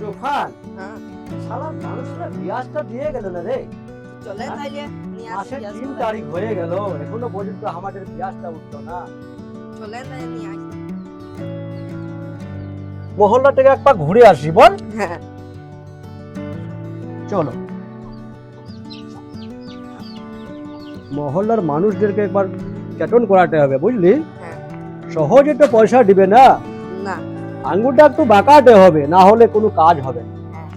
তুফান। হ্যাঁ। মানুষরা বিয়াজটা দিয়ে গেল না রে। চলে তাইলে মাসের তিন তারিখ হয়ে গেল এখনও পর্যন্ত আমাদের বিয়াজটা উঠল না। চলে তাই নিয়ে আসি। মহল্লা থেকে একবার ঘুরে আসি বল। হ্যাঁ। চলো। মহল্লার মানুষদেরকে একবার চেতন করাতে হবে বুঝলি? হ্যাঁ। সহজে তো পয়সা দিবে না। না। আঙ্গুলটা একটু বাঁকাতে হবে না হলে কোনো কাজ হবে না। হ্যাঁ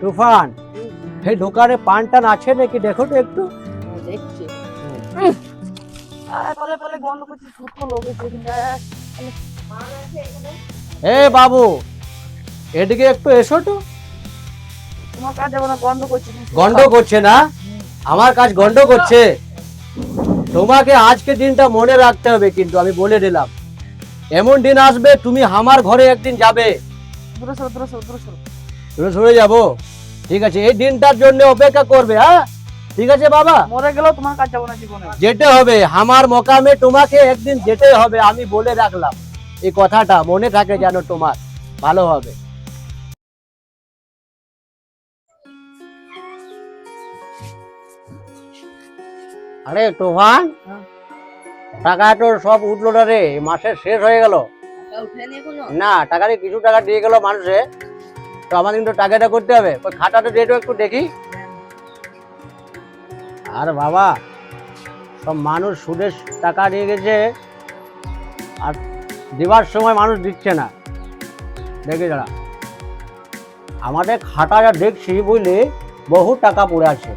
তুফান সেই দোকানে পান টান আছে নাকি? দেখো তো একটু। হ্যাঁ, দেখছি ফুটকো লোক এ বাবু এদিকে একটু এসো তো। তোমার কাজ যাব না বন্ধ গন্ড করছে না? আমার কাজ গন্ড করছে। তোমাকে আজকে দিনটা মনে রাখতে হবে কিন্তু আমি বলে দিলাম। এমন দিন আসবে তুমি আমার ঘরে একদিন যাবে। দূরে সরো দূরে সরো দূরে সরো। তুমি সরে যাব। ঠিক আছে এই দিনটার জন্য অপেক্ষা করবে হ্যাঁ? ঠিক আছে বাবা? মরে গেলেও তোমার কাজ যাব না জীবনে। যেতে হবে আমার মোকামে তোমাকে একদিন যেতে হবে আমি বলে রাখলাম। এই কথাটা মনে থাকে যেন তোমার ভালো হবে। আরে তোফান হ্যাঁ। টাকা তোর সব উঠল না রে মাসের শেষ হয়ে গেল। না টাকা দিয়ে কিছু টাকা দিয়ে গেল মানুষে। তো আমাদের কিন্তু টাকাটা করতে হবে। ওই খাতাটা ডেটও একটু দেখি। আর বাবা সব মানুষ সুদের টাকা নিয়ে গেছে আর দেওয়ার সময় মানুষ দিচ্ছে না। দেখে যারা আমাদের খাতা যা দেখছি বুঝলি বহু টাকা পড়ে আছে।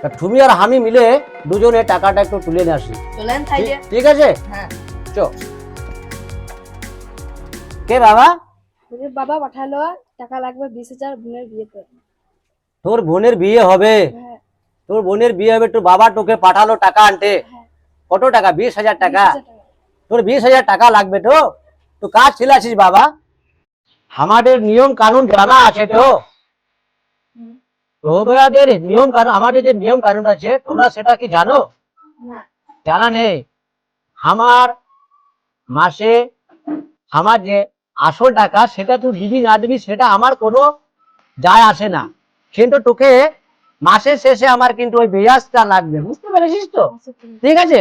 তা তুমি আর আমি মিলে দুজনে টাকাটা একটু তুলে নিয়ে আসি। চলেন তাইলে। ঠিক- আছে? হ্যাঁ। চো। কে বাবা? বলছে বাবা পাঠালো টাকা লাগবে বিশ হাজার বোনের বিয়েতে তোর বোনের বিয়ে হবে? হ্যাঁ। তোর বোনের বিয়ে হবে তোর বাবা তোকে পাঠালো টাকা আনতে। হ্যাঁ। কত টাকা? বিশ হাজার টাকা। তোর বিশ হাজার টাকা লাগবে তো? তো কাজ ছিলাছিস বাবা? আমাদের নিয়ম কানুন জানা আছে তো? হুম। নিয়ম কানুন আমাদের যে নিয়ম কানুন আছে তোমরা সেটা কি জানো? জানা নেই। আমার মাসে আমার যে আসল টাকা সেটা তুই দিবি না দিবি সেটা আমার কোনো যায় আসে না। কিন্তু তোকে মাসের শেষে আমার কিন্তু ওই বেয়াজটা লাগবে বুঝতে পেরেছিস তো? ঠিক আছে। ঠিক আছে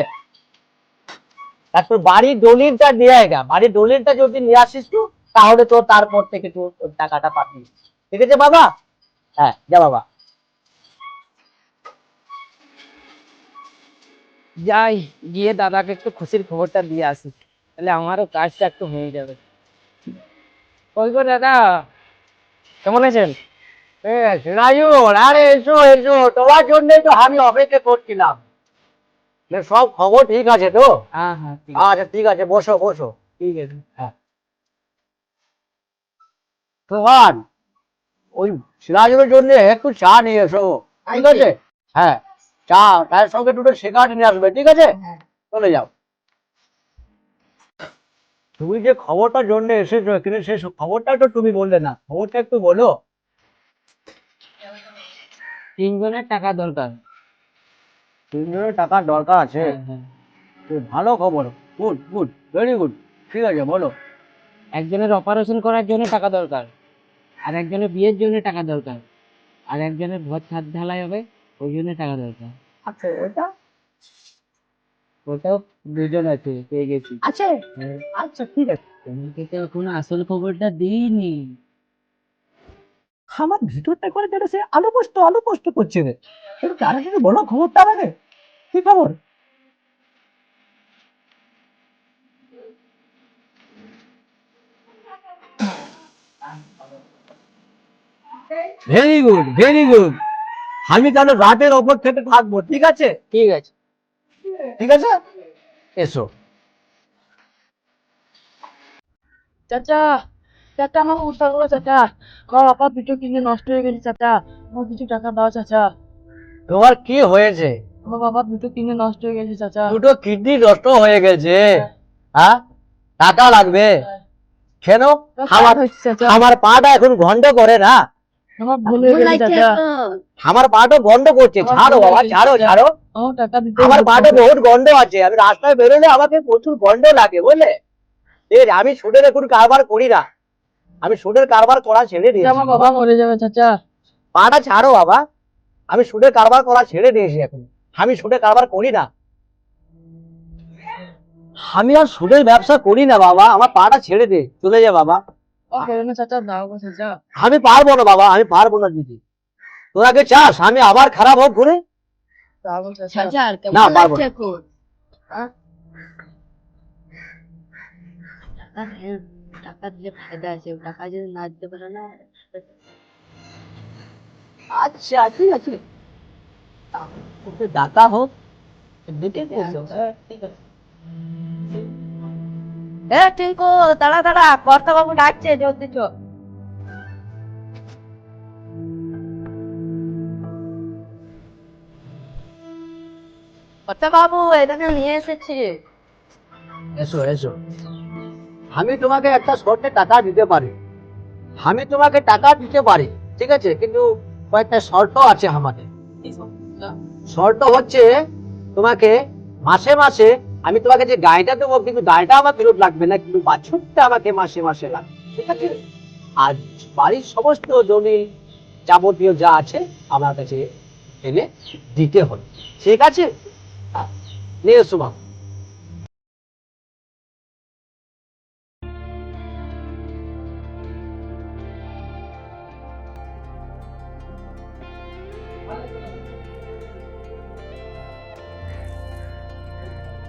আর তোর বাড়ির দলিলটা দিয়ে আয়গা। বাড়ির দলিলটা যদি নিয়ে আসিস তুই তাহলে তো তারপর থেকে তুই টাকাটা পাবি। ঠিক আছে বাবা? হ্যাঁ যা বাবা। যাই গিয়ে দাদাকে একটু খুশির খবরটা দিয়ে আসি। তাহলে আমারও কাজটা একটু হয়ে যাবে। কই গো দাদা? কেমন আছেন? এ, আরে এসো এসো। তোমার জন্যই তো আমি অপেক্ষা করছিলাম। সব খবর ঠিক আছে তো? হ্যাঁ হ্যাঁ আচ্ছা ঠিক আছে বসো বসো। ঠিক আছে। সোহান ওই সিরাজুলের জন্য একটু চা নিয়ে এসো। ঠিক আছে? হ্যাঁ চা তার সঙ্গে দুটো শেখাট নিয়ে আসবে ঠিক আছে? হ্যাঁ। চলে যাও। তুমি যে খবরটার জন্য এসেছ কিন্তু সে খবরটা তো তুমি বললে না। খবরটা একটু বলো। তিনজনের টাকা দরকার। তিনজনের টাকার দরকার আছে। হ্যাঁ হ্যাঁ। ভালো খবর। Good good very good. ঠিক আছে বলো। একজনের অপারেশন করার জন্য টাকা দরকার। আর একজনের বিয়ের জন্য টাকা দরকার। আর একজনের ঘর ছাদ ঢালাই হবে ওই জন্য টাকা দরকার। আচ্ছা ওটা ওটাও দুজন আছে পেয়ে গেছি। আছে হ্যাঁ। আচ্ছা ঠিক আছে। তোমাকে তো এখন আসল খবরটা দিইনি। আমার ভিতরটা করে যেটা সে আলো পোস্ত আলো পোস্ত করছে। রে একটু তাড়াতাড়ি বলো খবরটা আমাকে। কি খবর? ভেরি গুড ভেরি গুড আমি তাহলে রাতের অপেক্ষাতে থাকব ঠিক আছে? ঠিক আছে। ঠিক আছে? এসো। চাচা চাচা আমার উঠা গেলো চাচা। আমার বাবা দুটো কিনে নষ্ট হয়ে গেছে চাচা। আমার কিছু টাকা দাও চাচা। তোমার কি হয়েছে? আমার বাবা দুটো কিনে নষ্ট হয়ে গেছে চাচা। দুটো কিডনি নষ্ট হয়ে গেছে। হ্যাঁ। টাকা লাগবে? কেন আমার হচ্ছে আমার পাটা এখন ঘণ্টা করে না। আমার ভুল হয়ে গেছে চাচা। আমার পাটা বন্ধ করছে ছাড়ো বাবা ছাড়ো ছাড়ো। আমার বহুত গন্ধ আছে আমি রাস্তায় বেরোলে আমাকে প্রচুর গন্ধ লাগে বুঝলে? আমি সুদের এখন কারবার করি না। আমি সুদের কারবার করা ছেড়ে দিয়েছি। আমার বাবা মরে যাবে চাচা। পাটা ছাড়ো বাবা। আমি সুদের কারবার করা ছেড়ে দিয়েছি এখন। আমি সুদের কারবার করি না। আমি আর সুদের ব্যবসা করি না বাবা আমার পাটা ছেড়ে দে চলে যা বাবা। কেন চাচা দাও গো চাচা আমি পারব না বাবা আমি পারব না দিদি। তোরা কে চাস আমি আবার খারাপ হোক ঘুরে? চাচা না, পারব? টাকা দিলে ফায়দা আছে টাকা যদি না দিতে পারে না আচ্ছা ঠিক আছে ডাকা হোক ডেকে করছ এ টিঙ্কু তাড়া তাড়া কর্তা বাবু ডাকছে জলদি চ কর্তা বাবু এখানে নিয়ে এসেছি। এসো এসো। আমি তোমাকে একটা শর্তে টাকা দিতে পারি। আমি তোমাকে টাকা দিতে পারি ঠিক আছে? কিন্তু কয়েকটা শর্ত আছে আমাদের। শর্ত হচ্ছে তোমাকে মাসে মাসে আমি তোমাকে যে গাড়িটা দেবো, কিন্তু গাড়িটা আমার ফেরত লাগবে না, কিন্তু বাছুরটা আমাকে মাসে মাসে লাগবে। ঠিক আছে? আর বাড়ির সমস্ত জমি যাবতীয় যা আছে আমার কাছে এনে দিতে হবে ঠিক আছে? নিয়ে এসো বাবু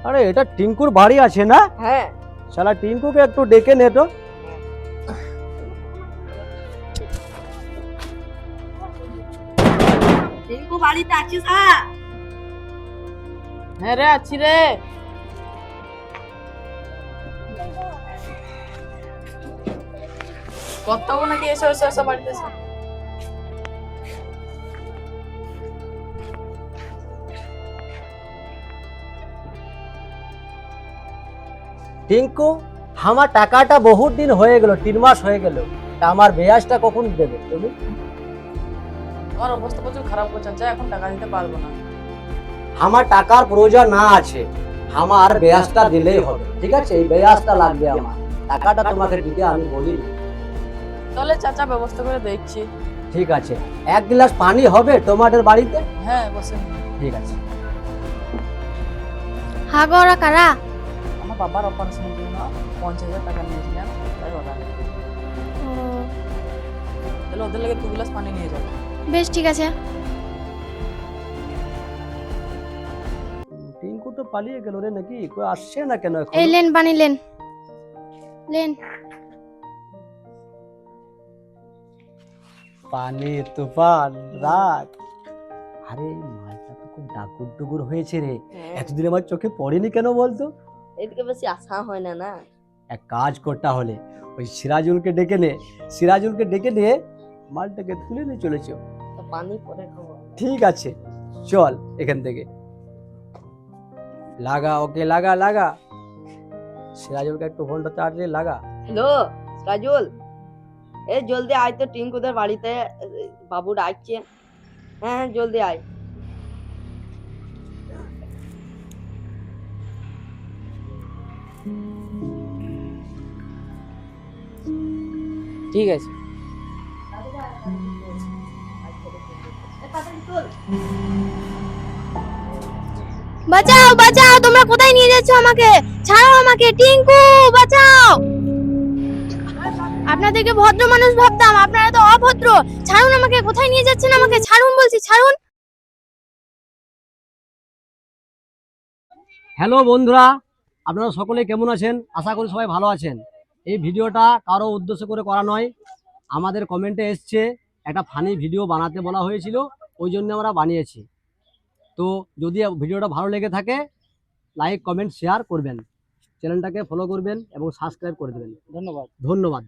আরে এটা টিঙ্কুর বাড়ি আছে না? হ্যাঁ। শালা টিঙ্কুকে একটু ডেকে নে তো। টিঙ্কু বাড়িতে আছিস? হ্যাঁ হ্যাঁ রে আছি রে। কত নাকি এসে এসে এসে বাড়িতে? টিঙ্কু আমার টাকাটা বহুত দিন হয়ে গেল তিন মাস হয়ে গেল। তা আমার বেয়াজটা কখন দেবে তুমি আমার অবস্থা প্রচুর খারাপ করছে চাচা এখন টাকা দিতে পারব না। আমার টাকার প্রয়োজন না আছে আমার বেয়াজটা দিলেই হবে ঠিক আছে? এই বেয়াজটা লাগবে আমার। টাকাটা তোমাকে দিতে আমি বলি তাহলে চাচা ব্যবস্থা করে দেখছি। ঠিক আছে। এক গ্লাস পানি হবে তোমাদের বাড়িতে? হ্যাঁ বসে। ঠিক আছে। হাগো ওরা কারা? বাবার অপারেশনের জন্য পঞ্চাশ হাজার টাকা নিয়েছিলাম তাই ওরা তাহলে ওদের লাগে দু গ্লাস পানি নিয়ে যাব বেশ ঠিক আছে। টিঙ্কু তো পালিয়ে গেল রে নাকি? কই আসছে না কেন এখন? এই লেন পানি লেন। লেন। পানি তুফান রাত আরে মালটা তো খুব ডাকুর ডুকুর হয়েছে রে। এতদিন আমার চোখে পড়েনি কেন বলতো? এদিকে বেশি আশা হয় না না। এক কাজ করতে হলে ওই সিরাজুলকে ডেকে নে। সিরাজুলকে ডেকে নিয়ে মালটাকে তুলে নিয়ে চলেছ পানি পরে খাব ঠিক আছে চল এখান থেকে। লাগা ওকে লাগা লাগা। সিরাজুলকে একটু ফোনটা তাড়াতাড়ি লাগা। হ্যালো সিরাজুল। এ জলদি আয় তো টিঙ্কুদের বাড়িতে বাবু ডাকছে। হ্যাঁ হ্যাঁ জলদি আয়। ঠিক আছে। বাঁচাও বাঁচাও তোমরা কোথায় নিয়ে যাচ্ছ আমাকে? ছাড়ো আমাকে টিঙ্কু বাঁচাও। আপনাদেরকে ভদ্র মানুষ ভাবতাম আপনারা তো অভদ্র। ছাড়ুন আমাকে কোথায় নিয়ে যাচ্ছেন আমাকে? ছাড়ুন বলছি ছাড়ুন। হ্যালো বন্ধুরা আপনারা সকলে কেমন আছেন? আশা করি সবাই ভালো আছেন। এই ভিডিওটা কারও উদ্দেশ্য করে করা নয়। আমাদের কমেন্টে এসছে একটা ফানি ভিডিও বানাতে বলা হয়েছিল ওই জন্য আমরা বানিয়েছি। তো যদি ভিডিওটা ভালো লেগে থাকে লাইক কমেন্ট শেয়ার করবেন। চ্যানেলটাকে ফলো করবেন এবং সাবস্ক্রাইব করে দেবেন। ধন্যবাদ। ধন্যবাদ।